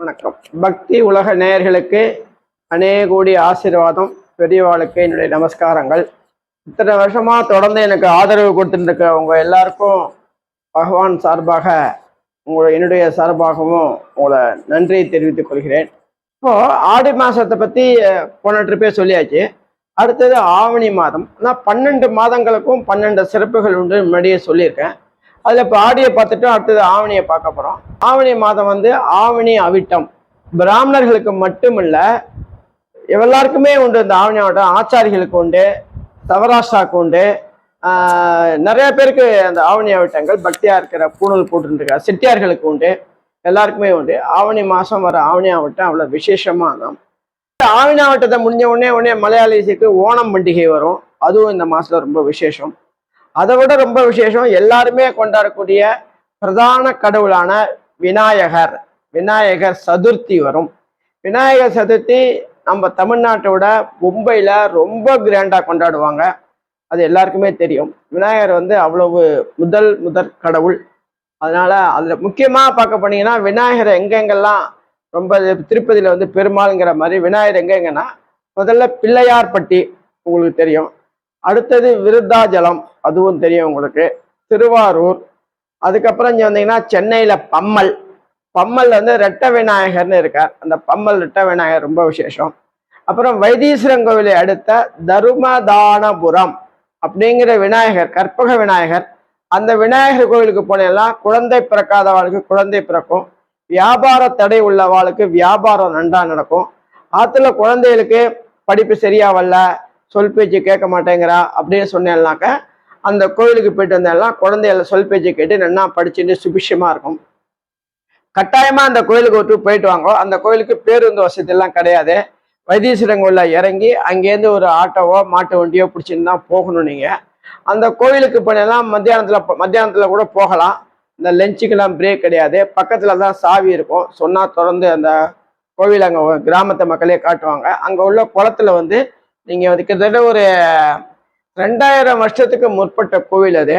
வணக்கம். பக்தி உலக நேயர்களுக்கு அநேகோடி ஆசீர்வாதம் பெரியவாளுக்கு என்னுடைய நமஸ்காரங்கள். இத்தனை வருஷமா தொடர்ந்து எனக்கு ஆதரவு கொடுத்துட்டு உங்க எல்லாருக்கும் பகவான் சார்பாக உங்களை என்னுடைய சார்பாகவும் உங்களை நன்றியை தெரிவித்துக் கொள்கிறேன். இப்போ ஆடி மாசத்தை பத்தி போன ட்ரிப்பே சொல்லியாச்சு. அடுத்தது ஆவணி மாதம். ஆனால் பன்னெண்டு மாதங்களுக்கும் பன்னெண்டு சிறப்புகள் உண்டு முன்னாடியே சொல்லியிருக்கேன். அதில் இப்போ ஆடியை பார்த்துட்டு அடுத்தது ஆவணியை பார்க்க போகிறோம் ஆவணி மாதம் வந்து ஆவணி அவிட்டம். பிராமணர்களுக்கு மட்டுமில்ல எல்லாருக்குமே உண்டு இந்த ஆவணி ஆவட்டம் ஆச்சாரிகளுக்கு உண்டு சவராஷ்டிராவுக்கு உண்டு. நிறைய பேருக்கு அந்த ஆவணி அவிட்டங்கள் பக்தியாக இருக்கிற பூணூல் போட்டுருக்க செட்டியார்களுக்கு உண்டு எல்லாருக்குமே உண்டு. ஆவணி மாதம் வர ஆவணி ஆவட்டம் அவ்வளோ விசேஷமானது ஆவணி ஆவட்டத்தை முடிஞ்ச உடனே உடனே மலையாளிக்கு ஓணம் பண்டிகை வரும். அதுவும் இந்த மாதத்தில் ரொம்ப விசேஷம். அதை விட ரொம்ப விசேஷம் எல்லாருமே கொண்டாடக்கூடிய பிரதான கடவுளான விநாயகர். விநாயகர் சதுர்த்தி வரும். விநாயகர் சதுர்த்தி நம்ம தமிழ்நாட்டோட மும்பையில் ரொம்ப கிராண்டாக கொண்டாடுவாங்க. அது எல்லாருக்குமே தெரியும். விநாயகர் வந்து அவ்வளவு முதல் முதற் கடவுள். அதனால அதில் முக்கியமாக பார்க்க போனீங்கன்னா விநாயகரை எங்கெங்கெல்லாம் ரொம்ப திருப்பதியில் வந்து பெருமாள்ங்கிற மாதிரி விநாயகர் எங்கெங்கன்னா முதல்ல பிள்ளையார்பட்டி உங்களுக்கு தெரியும். அடுத்தது விருத்தாஜலம். அதுவும் தெரியும் உங்களுக்கு. திருவாரூர். அதுக்கப்புறம் இங்கே வந்தீங்கன்னா சென்னையில் பம்மல். பம்மல் வந்து ரெட்ட விநாயகர்னு இருக்கார் அந்த பம்மல் ரெட்ட விநாயகர் ரொம்ப விசேஷம். அப்புறம் வைத்தீஸ்வரன் கோவிலை அடுத்த தருமதானபுரம் அப்படிங்கிற விநாயகர் கற்பக விநாயகர். அந்த விநாயகர் கோவிலுக்கு போனெல்லாம் குழந்தை பிறக்காதவாளுக்கு குழந்தை பிறக்கும். வியாபார தடை உள்ளவாளுக்கு வியாபாரம் நன்றா நடக்கும். ஆற்றுல குழந்தைகளுக்கு படிப்பு சரியா வரல. சொல் பேச்சு கேட்க மாட்டேங்கிறா அப்படின்னு சொன்னேன்னாக்க அந்த கோயிலுக்கு போயிட்டு வந்தேன்னா குழந்தைகள சொல் பேச்சு கேட்டு நல்லா படிச்சுட்டு சுபிஷமாக இருக்கும். கட்டாயமாக அந்த கோயிலுக்கு விட்டு போயிட்டு வாங்க. அந்த கோயிலுக்கு பேருந்து வசதியெல்லாம் கிடையாது. வைத்தீஸ்வரங்குள்ள இறங்கி அங்கேருந்து ஒரு ஆட்டோவோ மாட்டு வண்டியோ பிடிச்சின்னு தான் போகணும் நீங்கள் அந்த கோயிலுக்கு போனெல்லாம் மத்தியானத்தில் மத்தியானத்தில் கூட போகலாம். இந்த லஞ்சுக்கெல்லாம் பிரேக் கிடையாது. பக்கத்தில் தான் சாவி இருக்கும். சொன்னால் திறந்து அந்த கோவில் அங்கே கிராமத்து மக்களே காட்டுவாங்க. அங்கே உள்ள குளத்துல வந்து நீங்கள் வந்து கிட்டத்தட்ட ஒரு ரெண்டாயிரம் வருஷத்துக்கு முற்பட்ட கோவில் அது.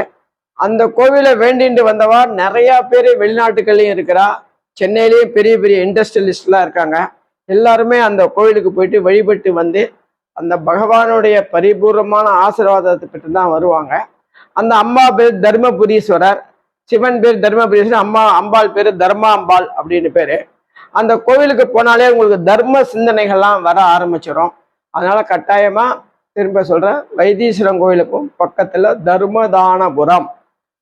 அந்த கோவிலை வேண்டிட்டு வந்தவா நிறையா பேர் வெளிநாட்டுகள்லையும் இருக்கிறா. சென்னையிலேயும் பெரிய பெரிய இண்டஸ்ட்ரியலிஸ்ட்லாம் இருக்காங்க. எல்லாருமே அந்த கோவிலுக்கு போயிட்டு வழிபட்டு வந்து அந்த பகவானுடைய பரிபூர்ணமான ஆசீர்வாதத்தை பெற்று தான் வருவாங்க. அந்த அம்மா பேர் தர்மபுரீஸ்வரர் சிவன் பேர் தர்மபுரீஸ்வரர் அம்மா அம்பாள் பேர் தர்மா அம்பாள் அப்படின்னு பேர். அந்த கோவிலுக்கு போனாலே உங்களுக்கு தர்ம சிந்தனைகள்லாம் வர ஆரம்பிச்சிடும் அதனால் கட்டாயமாக திரும்ப சொல்கிறேன் வைத்தீஸ்வரன் கோவிலுக்கும் பக்கத்தில் தர்மதானபுரம்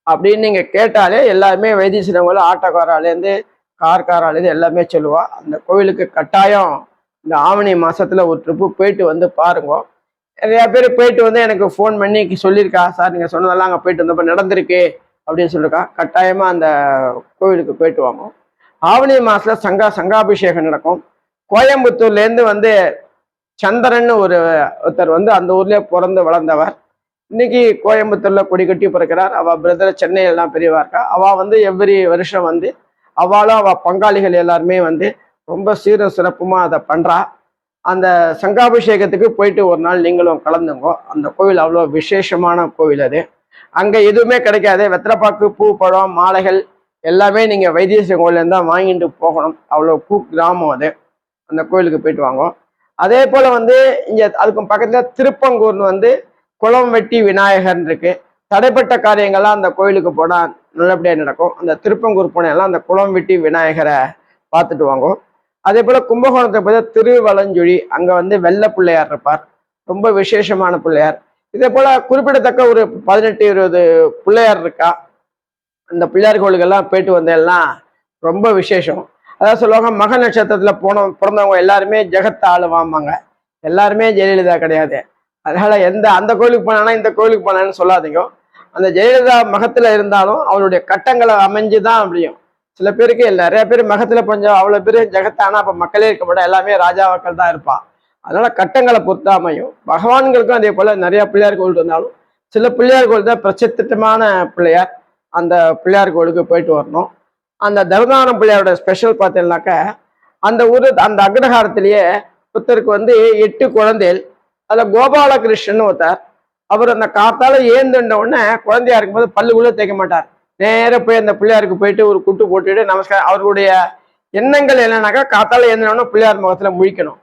அப்படின்னு நீங்கள் கேட்டாலே எல்லாருமே வைத்தீஸ்வரன் கோயில் ஆட்டோக்காராலேருந்து கார்காராலேருந்து எல்லாமே சொல்லுவாள் அந்த கோவிலுக்கு கட்டாயம் இந்த ஆவணி மாதத்தில் ஒரு ட்ரிப்பு போயிட்டு வந்து பாருங்க. நிறையா பேர் போயிட்டு வந்து எனக்கு ஃபோன் பண்ணி சொல்லியிருக்கா சார் நீங்கள் சொன்னதெல்லாம் அங்கே போயிட்டு வந்தப்போ நடந்திருக்கு அப்படின்னு சொல்லியிருக்கா. கட்டாயமாக அந்த கோவிலுக்கு போயிட்டு வாங்க. ஆவணி மாதத்தில் சங்கா சங்காபிஷேகம் நடக்கும். கோயம்புத்தூர்லேருந்து வந்து சந்திரன் ஒரு ஒருத்தர் வந்து அந்த ஊர்லயே பிறந்து வளர்ந்தவர். இன்னைக்கு கோயம்புத்தூர்ல கொடி கட்டி பிறக்கிறார். அவ பிரதர் சென்னையெல்லாம் பெரியவா இருக்கா. அவ வந்து எவ்ரி வருஷம் வந்து அவளும் அவ பங்காளிகள் எல்லாருமே வந்து ரொம்ப சீரும் சிறப்புமா அதை பண்றா. அந்த சங்காபிஷேகத்துக்கு போயிட்டு ஒரு நாள் நீங்களும் கலந்துங்கோ. அந்த கோவில் அவ்வளோ விசேஷமான கோவில் அது. அங்கே எதுவுமே கிடைக்காது. வெத்திரப்பாக்கு பூ பழம் மாலைகள் எல்லாமே நீங்கள் வைத்தீஸ்வரன் கோயிலேருந்து தான் வாங்கிட்டு போகணும். அவ்வளோ பூ கிராமம் அது. அந்த கோயிலுக்கு போயிட்டு வாங்க. அதே போல வந்து இங்க அதுக்கு பக்கத்துல திருப்பங்கூர்னு வந்து குளம் வெட்டி விநாயகர்னு இருக்கு. தடைப்பட்ட காரியங்கள்லாம் அந்த கோயிலுக்கு போனா நல்லபடியா நடக்கும். அந்த திருப்பங்கூர் போனெல்லாம் அந்த குளம் வெட்டி விநாயகரை பார்த்துட்டு வாங்க அதே போல கும்பகோணத்தை பார்த்தா திருவலஞ்சுழி அங்க வந்து வெள்ளை பிள்ளையார் இருப்பார். ரொம்ப விசேஷமான பிள்ளையார். இதே போல குறிப்பிடத்தக்க ஒரு பதினெட்டு இருபது பிள்ளையார் இருக்கா. அந்த பிள்ளையார் கோயிலுக்கெல்லாம் போயிட்டு வந்தெல்லாம் ரொம்ப விசேஷம். அதாவது சொல்லுவாங்க மக நட்சத்திரத்தில் போன பிறந்தவங்க எல்லாருமே ஜெகத்தை ஆளுவாம்பாங்க. எல்லாருமே ஜெயலலிதா கிடையாது. அதனால் எந்த அந்த கோயிலுக்கு போனானா இந்த கோயிலுக்கு போனான்னு சொல்லாதீங்க. அந்த ஜெயலலிதா மகத்தில் இருந்தாலும் அவருடைய கட்டங்களை அமைஞ்சு தான் அப்படியும் சில பேருக்கு நிறைய பேர் மகத்தில் கொஞ்சம் அவ்வளோ பேர் ஜெகத்தானா அப்போ மக்களே இருக்க மாட்டா எல்லாமே ராஜாவாக்கள் தான் இருப்பான் அதனால் கட்டங்களை பொறுத்து அமையும். பகவான்களுக்கும் அதே போல் நிறையா பிள்ளையார் கோவில் இருந்தாலும் சில பிள்ளையார் கோவில் தான் பிரசித்தமான பிள்ளையார். அந்த பிள்ளையார் கோவிலுக்கு போயிட்டு வரணும். அந்த தருதானம் பிள்ளையாரோட ஸ்பெஷல் பார்த்தீங்கன்னாக்க அந்த ஊர் அந்த அக்ரஹாரத்திலேயே புத்தருக்கு வந்து எட்டு குழந்தைகள். அதில் கோபாலகிருஷ்ணன் ஒருத்தர். அவர் அந்த காத்தால ஏந்துண்ட உடனே குழந்தையா இருக்கும்போது பல்லு கூட தேய்க்க மாட்டார். நேராக போய் அந்த பிள்ளையாருக்கு போயிட்டு ஒரு குட்டு போட்டுட்டு நமஸ்காரம் அவருடைய எண்ணங்கள் என்னன்னாக்கா காத்தால ஏந்தினோடனே பிள்ளையார் முகத்தில் முழிக்கணும்.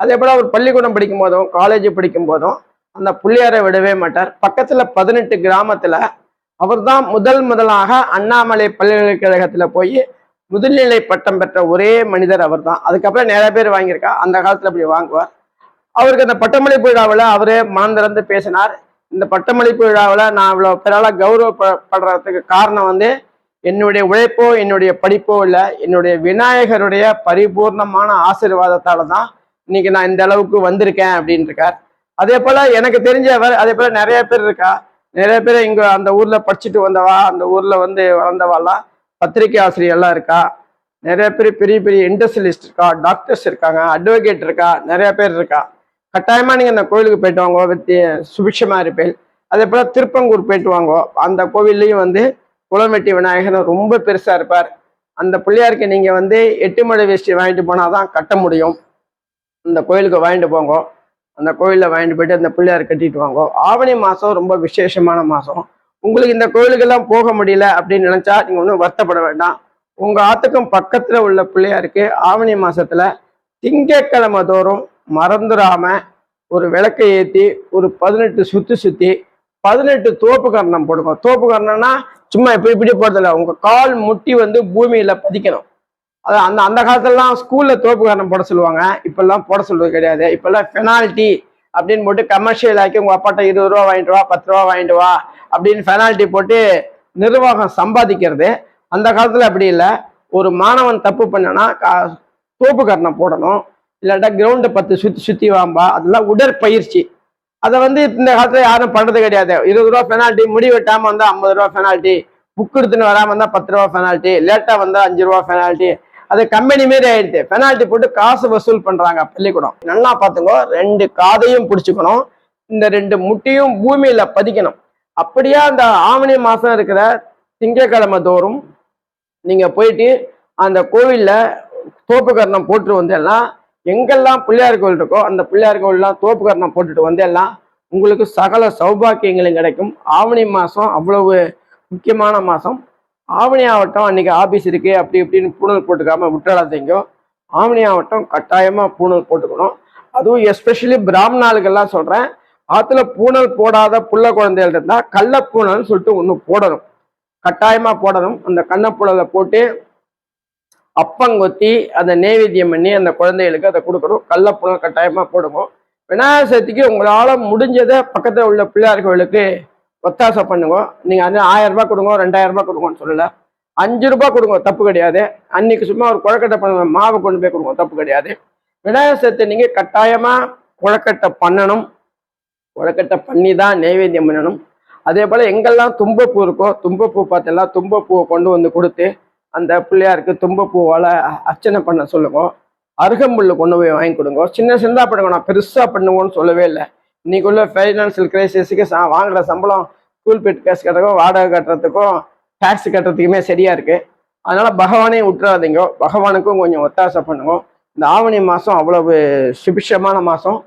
அதே போல் அவர் பள்ளிக்கூடம் படிக்கும் போதும் காலேஜ் படிக்கும் போதும் அந்த பிள்ளையாரை விடவே மாட்டார். பக்கத்தில் பதினெட்டு கிராமத்தில் அவர் தான் முதல் முதலாக அண்ணாமலை பல்கலைக்கழகத்துல போய் முதுநிலை பட்டம் பெற்ற ஒரே மனிதர் அவர் தான் அதுக்கப்புறம் நிறைய பேர் வாங்கியிருக்கா. அந்த காலத்துல அப்படி வாங்குவார். அவருக்கு அந்த பட்டமளிப்பு விழாவில் அவரே மனந்திறந்து பேசினார். இந்த பட்டமளிப்பு விழாவில் நான் இவ்வளோ பெறால கௌரவப்படுறதுக்கு காரணம் வந்து என்னுடைய உழைப்போ என்னுடைய படிப்போ இல்லை என்னுடைய விநாயகருடைய பரிபூர்ணமான ஆசீர்வாதத்தால தான் இன்னைக்கு நான் இந்த அளவுக்கு வந்திருக்கேன் அப்படின்னு இருக்கார். அதே போல் எனக்கு தெரிஞ்சவர் அதே போல் நிறைய பேர் இருக்கா. நிறைய பேர் இங்க அந்த ஊர்ல படிச்சுட்டு வந்தவா அந்த ஊர்ல வந்து வளர்ந்தவாலாம் பத்திரிகை ஆசிரியர்லாம் இருக்கா? நிறைய பேர் பெரிய பெரிய இண்டஸ்ட்ரியலிஸ்ட் இருக்கா டாக்டர்ஸ் இருக்காங்க அட்வொகேட் இருக்கா நிறைய பேர் இருக்கா. கட்டாயமா நீங்க அந்த கோயிலுக்கு போயிட்டு வாங்க வெத்தி சுபிக்ஷமா இருப்பேன். அதே போல திருப்பங்கூர் போயிட்டு வாங்க. அந்த கோவில்லையும் வந்து குளமெட்டி விநாயகர் ரொம்ப பெருசா இருப்பார். அந்த பிள்ளையாருக்கு நீங்க வந்து எட்டு மலை வேஷ்டி வாங்கிட்டு போனாதான் கட்ட முடியும். அந்த கோயிலுக்கு வாங்கிட்டு போங்க. அந்த கோயிலில் வாங்கிட்டு போயிட்டு அந்த பிள்ளையார் கட்டிட்டு வாங்க. ஆவணி மாதம் ரொம்ப விசேஷமான மாதம் உங்களுக்கு இந்த கோயிலுக்கெல்லாம் போக முடியல அப்படின்னு நினச்சா நீங்கள் ஒன்றும் வருத்தப்பட வேண்டாம். உங்கள் ஆத்துக்கும் பக்கத்தில் உள்ள பிள்ளையாருக்கு ஆவணி மாதத்தில் திங்கக்கிழமை தோறும் மறந்துடாமல் ஒரு விளக்கை ஏற்றி ஒரு பதினெட்டு சுற்றி சுற்றி பதினெட்டு தோப்பு கரணம் போடுங்க. தோப்பு கரணம்னா சும்மா இப்படி இப்படி போடுறதில்ல உங்கள் கால் முட்டி வந்து பூமியில் பதிக்கணும். அது அந்த அந்த காலத்துலலாம் ஸ்கூல்ல தோப்பு போட சொல்லுவாங்க. இப்பெல்லாம் போட சொல்றது கிடையாது. இப்பெல்லாம் பெனால்ட்டி அப்படின்னு போட்டு கமர்ஷியல் ஆக்கி உங்க அப்பாட்ட இருபது ரூபா வாங்கிட்டு வா பத்து ரூபா வாங்கிட்டு வா அப்படின்னு பெனால்ட்டி போட்டு நிர்வாகம் சம்பாதிக்கிறது. அந்த காலத்துல அப்படி இல்லை. ஒரு மாணவன் தப்பு பண்ணனா கா- தோப்பு போடணும். இல்லாட்டா கிரவுண்டை பத்து சுத்தி சுத்தி வாம்பா. அதெல்லாம் உடற்பயிற்சி. அதை வந்து இந்த காலத்துல யாரும் பண்றது கிடையாது. இருபது ரூபா பெனால்ட்டி முடி வெட்டாம வந்தா ஐம்பது ரூபா பெனால்ட்டி புக்கு எடுத்துன்னு வராம வந்தா பத்து ரூபா பெனால்ட்டி லேட்டா வந்தா அஞ்சு ரூபா பெனால்ட்டி அது கம்பெனி மாரி ஆயிடுது. பெனால்ட்டி போட்டு காசு வசூல் பண்றாங்க பள்ளிக்கூடம். நல்லா பாத்துக்கோ ரெண்டு காதையும் பிடிச்சுக்கணும். இந்த ரெண்டு முட்டியும் பூமியில பதிக்கணும். அப்படியே அந்த ஆவணி மாசம் இருக்கிற திங்கக்கிழமை தோறும் நீங்க போயிட்டு அந்த கோவில்ல தோப்புக்கரணம் போட்டு வந்தெல்லாம் எங்கெல்லாம் பிள்ளையார் கோவில் இருக்கோ அந்த பிள்ளையார் கோவில்லாம் தோப்புக்கரணம் போட்டுட்டு வந்தெல்லாம் உங்களுக்கு சகல சௌபாக்கியங்களும் கிடைக்கும். ஆவணி மாசம் அவ்வளவு முக்கியமான மாசம். ஆவணி ஆவட்டம் அன்னைக்கு ஆபீஸ் இருக்கு அப்படி இப்படின்னு பூணல் போட்டுக்காம விட்டுறாதீங்க. ஆவணி ஆவட்டம் கட்டாயமா பூணல் போட்டுக்கணும். அதுவும் எஸ்பெஷலி பிராமணாளுக்கெல்லாம் சொல்றேன். ஆத்துல பூணல் போடாத புள்ள குழந்தைகள் இருந்தா கள்ளப்பூணல்னு சொல்லிட்டு ஒன்று போடணும். கட்டாயமா போடணும். அந்த கண்ணப்புழலை போட்டு அப்பங்கொத்தி அந்த நெய்வேத்தியம் பண்ணி அந்த குழந்தைகளுக்கு அதை கொடுக்கணும். கள்ளப்புணல் கட்டாயமா போடுவோம் விநாயகர் சதுர்த்திக்கு உங்களால் முடிஞ்சதை பக்கத்தில் உள்ள பிள்ளையார் கோவிலுக்கு ஒத்தாசை பண்ணுங்க. நீங்கள் வந்து ஆயிரம் ரூபாய் கொடுங்க ரெண்டாயிரம் ரூபாய் கொடுங்கன்னு சொல்லலை. அஞ்சு ரூபாய் கொடுங்க தப்பு கிடையாது. அன்னைக்கு சும்மா ஒரு குழக்கட்டை பண்ணுங்க மாவை கொண்டு போய் கொடுங்க தப்பு கிடையாது. விநாயகர் சதுர்த்தி நீங்கள் கட்டாயமாக குழக்கட்டை பண்ணணும். குழக்கட்டை பண்ணி தான் நைவேத்தியம் பண்ணணும். அதே போல் எங்கெல்லாம் தும்பப்பூ இருக்கோ தும்பப்பூ பார்த்தெல்லாம் தும்பப்பூவை கொண்டு வந்து கொடுத்து அந்த பிள்ளையாருக்கு தும்பப்பூவால் அர்ச்சனை பண்ண சொல்லுங்க. அருகம்புல்லு கொண்டு போய் வாங்கி கொடுங்க. சின்ன சின்னதாக பண்ணுங்க நான் பெருசாக பண்ணுவோன்னு சொல்லவே இல்லை. இன்னைக்குள்ள ஃபைனான்சியல் கிரைசிஸுக்கு சா வாங்குற சம்பளம் ஸ்கூல் பெட் கேஸ் கட்டுறதுக்கும் வாடகை கட்டுறதுக்கும் டேக்ஸ் கட்டுறதுக்குமே சரியா இருக்கு. அதனால பகவானே விட்டுறாதீங்க பகவானுக்கும் கொஞ்சம் ஒத்தாசை பண்ணுங்க. இந்த ஆவணி மாதம் அவ்வளவு சுபிஷமான மாதம்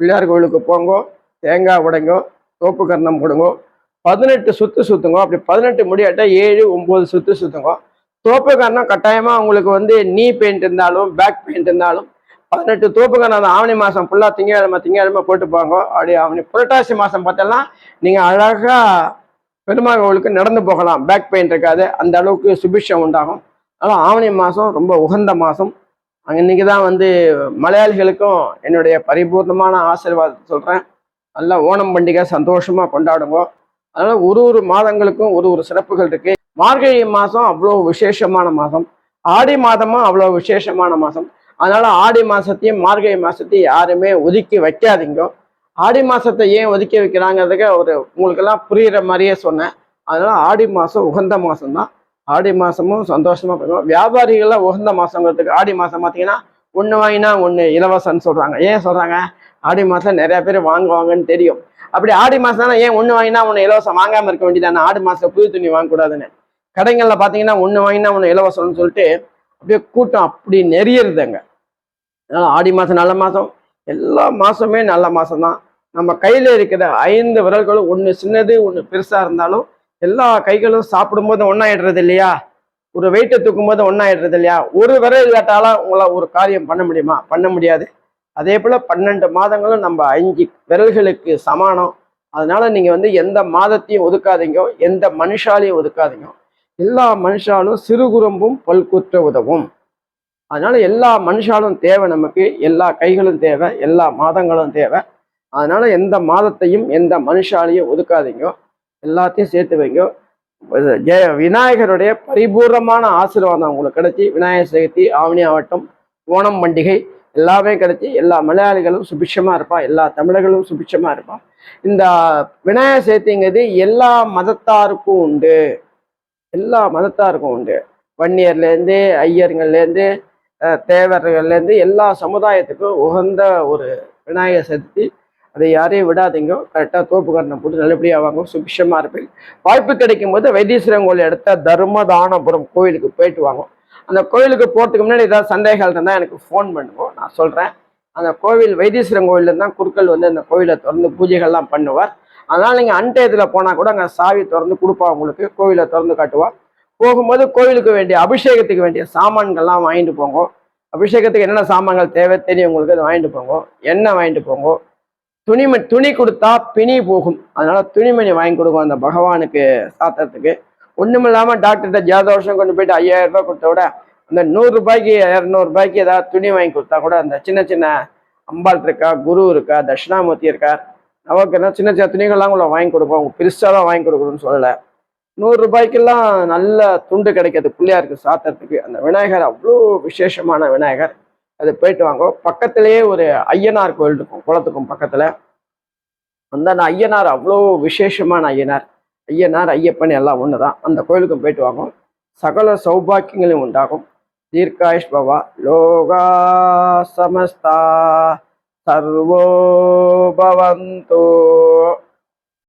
பிள்ளையார் கோவிலுக்கு போங்கோ தேங்காய் உடைங்கோ தோப்பு கர்ணம் கொடுங்கோ பதினெட்டு சுத்து சுத்துங்க. அப்படி பதினெட்டு முடியாட்டா ஏழு ஒம்பது சுத்து சுத்துங்க. தோப்பு கர்ணம் கட்டாயமாக உங்களுக்கு வந்து நீ பெயிண்ட் இருந்தாலும் பேக் பெயிண்ட் இருந்தாலும் பதினெட்டு தோப்புக்கான அந்த ஆவணி மாதம் ஃபுல்லாக திங்கக்கிழமை திங்கக்கிழமை போட்டு போங்க அப்படி ஆவணி புரட்டாசி மாதம் பார்த்தெல்லாம் நீங்கள் அழகாக பெருமாள் கோவிலுக்கு நடந்து போகலாம். பேக் பெயின் இருக்காது. அந்த அளவுக்கு சுபிஷம் உண்டாகும். அதனால் ஆவணி மாதம் ரொம்ப உகந்த மாதம் இன்னைக்கு தான் வந்து மலையாளிகளுக்கும் என்னுடைய பரிபூர்ணமான ஆசீர்வாதத்தை சொல்கிறேன் நல்லா ஓணம் பண்டிகை சந்தோஷமாக கொண்டாடுங்க. அதனால ஒரு ஒரு மாதங்களுக்கும் ஒரு ஒரு சிறப்புகள் இருக்குது மார்கழி மாதம் அவ்வளோ விசேஷமான மாதம் ஆடி மாதமும் அவ்வளோ விசேஷமான மாதம் அதனால ஆடி மாசத்தையும் மார்கழி மாசத்தையும் யாருமே ஒதுக்கி வைக்காதீங்க. ஆடி மாசத்தை ஏன் ஒதுக்கி வைக்கிறாங்கிறதுக்கு ஒரு உங்களுக்கெல்லாம் புரியுற மாதிரியே சொன்னேன். அதனால ஆடி மாசம் உகந்த மாசம்தான். ஆடி மாசமும் சந்தோஷமா பண்ணுவோம் வியாபாரிகள்லாம் உகந்த மாசங்கிறதுக்கு ஆடி மாசம் பார்த்தீங்கன்னா ஒன்று வாங்கினா ஒன்று இலவசம்னு சொல்றாங்க. ஏன் சொல்றாங்க? ஆடி மாசம் நிறைய பேர் வாங்குவாங்கன்னு தெரியும். அப்படி ஆடி மாசம் ஏன் ஒன்று வாங்கினா ஒன்று இலவசம் வாங்காம இருக்க வேண்டியதானே ஆடி மாசம் புது துணி வாங்கக்கூடாதுன்னு. கடைகளில் பார்த்தீங்கன்னா ஒன்று வாங்கினா ஒன்று இலவசம்னு சொல்லிட்டு அப்படியே கூட்டம் அப்படி நெறியறதுங்க. அதனால் ஆடி மாதம் நல்ல மாதம் எல்லா மாதமே நல்ல மாதம் தான் நம்ம கையில் இருக்கிற ஐந்து விரல்களும் ஒன்று சின்னது ஒன்று பெருசாக இருந்தாலும் எல்லா கைகளும் சாப்பிடும்போது ஒன்றாயிடுறது இல்லையா? ஒரு வெயிட்டை தூக்கும் போது ஒன்றாயிடுறது இல்லையா? ஒரு விரல் இல்லாட்டால உங்களை ஒரு காரியம் பண்ண முடியுமா? பண்ண முடியாது. அதே போல் பன்னெண்டு மாதங்களும் நம்ம அஞ்சு விரல்களுக்கு சமானம். அதனால் நீங்கள் வந்து எந்த மாதத்தையும் ஒதுக்காதீங்க எந்த மனுஷாலையும் ஒதுக்காதீங்க எல்லா மனுஷாலும் சிறு குறும்பும் பல்குற்ற உதவும். அதனால எல்லா மனுஷாலும் தேவை நமக்கு எல்லா கைகளும் தேவை எல்லா மாதங்களும் தேவை. அதனால எந்த மாதத்தையும் எந்த மனுஷாலையும் ஒதுக்காதீங்க. எல்லாத்தையும் சேர்த்து வைங்க. ஜெய விநாயகருடைய பரிபூர்ணமான ஆசீர்வாதம் உங்களுக்கு கிடைச்சி விநாயகர் சதுர்த்தி ஆவணி ஆவட்டம் ஓணம் பண்டிகை எல்லாமே கிடைச்சி எல்லா மலையாளிகளும் சுபிட்சமாக இருப்பா எல்லா தமிழர்களும் சுபிட்சமாக இருப்பா. இந்த விநாயகர் சதுர்த்திங்கிறது எல்லா மதத்தாருக்கும் உண்டு. எல்லா மதத்தாருக்கும் உண்டு. வன்னியர்லேருந்து ஐயருங்கள்லேருந்து தேவர்கள்லேருந்து எல்லா சமுதாயத்துக்கும் உகந்த ஒரு விநாயகர் சதுர்த்தி. அதை யாரையும் விடாதீங்க. கரெக்டாக தோப்பு கரணம் போட்டு நல்லபடியாக வாங்க. சுபிஷமாக இருப்பீங்க. வாய்ப்பு கிடைக்கும் போது வைத்தீஸ்வரன் கோயில் எடுத்த தர்மதானபுரம் கோயிலுக்கு போயிட்டு வாங்க. அந்த கோயிலுக்கு போகிறதுக்கு முன்னாடி ஏதாவது சந்தேகங்கள் இருந்தால் எனக்கு ஃபோன் பண்ணுவோம் நான் சொல்கிறேன் அந்த கோவில் வைத்தீஸ்வரன் கோயிலில் தான் குருக்கள் வந்து அந்த கோயிலை திறந்து பூஜைகள்லாம் பண்ணுவார். அதனால் நீங்கள் அன்டயத்தில் போனால் கூட அங்கே சாவி திறந்து கொடுப்பா உங்களுக்கு கோவிலை திறந்து காட்டுவா. போகும்போது கோவிலுக்கு வேண்டிய அபிஷேகத்துக்கு வேண்டிய சாமான்கள்லாம் வாங்கிட்டு போங்க. அபிஷேகத்துக்கு என்னென்ன சாமான்கள் தேவை தெரியும் உங்களுக்கு அதை வாங்கிட்டு போங்க. எண்ணெய் வாங்கிட்டு போங்க. துணிமணி துணி கொடுத்தா பிணி போகும். அதனால துணிமணி வாங்கி கொடுக்கும் அந்த பகவானுக்கு சாத்திரத்துக்கு. ஒன்றும் இல்லாமல் டாக்டர்கிட்ட ஜாதோஷம் கொண்டு போயிட்டு ஐயாயிரம் ரூபாய் கொடுத்த விட அந்த நூறுரூபாய்க்கு இரநூறுபாய்க்கு ஏதாவது துணி வாங்கி கொடுத்தா கூட அந்த சின்ன சின்ன அம்பாள் இருக்கா குரு இருக்கா தட்சிணாமூர்த்தி இருக்கா நமக்கு என்ன சின்ன சின்ன துணிகள்லாம் கூட வாங்கி கொடுப்போம். அவங்க பெருசாக தான் வாங்கி கொடுக்கணும்னு சொல்லலை. நூறு ரூபாய்க்கெல்லாம் நல்ல துண்டு கிடைக்கிறது. பிள்ளையாருக்கு சாத்திரத்துக்கு. அந்த விநாயகர் அவ்வளோ விசேஷமான விநாயகர். அது போயிட்டு வாங்க. பக்கத்திலேயே ஒரு ஐயனார் கோயில் இருக்கும். குளத்துக்கும் பக்கத்தில். அந்த அந்த ஐயனார் அவ்வளோ விசேஷமான ஐயனார். ஐயனார் ஐயப்பன் எல்லாம் ஒன்று தான் அந்த கோயிலுக்கும் போயிட்டு வாங்க. சகல சௌபாக்கியங்களும் உண்டாகும் தீர்காயுஷ் பவா. லோகா சமஸ்தா. सर्वो भवन्तु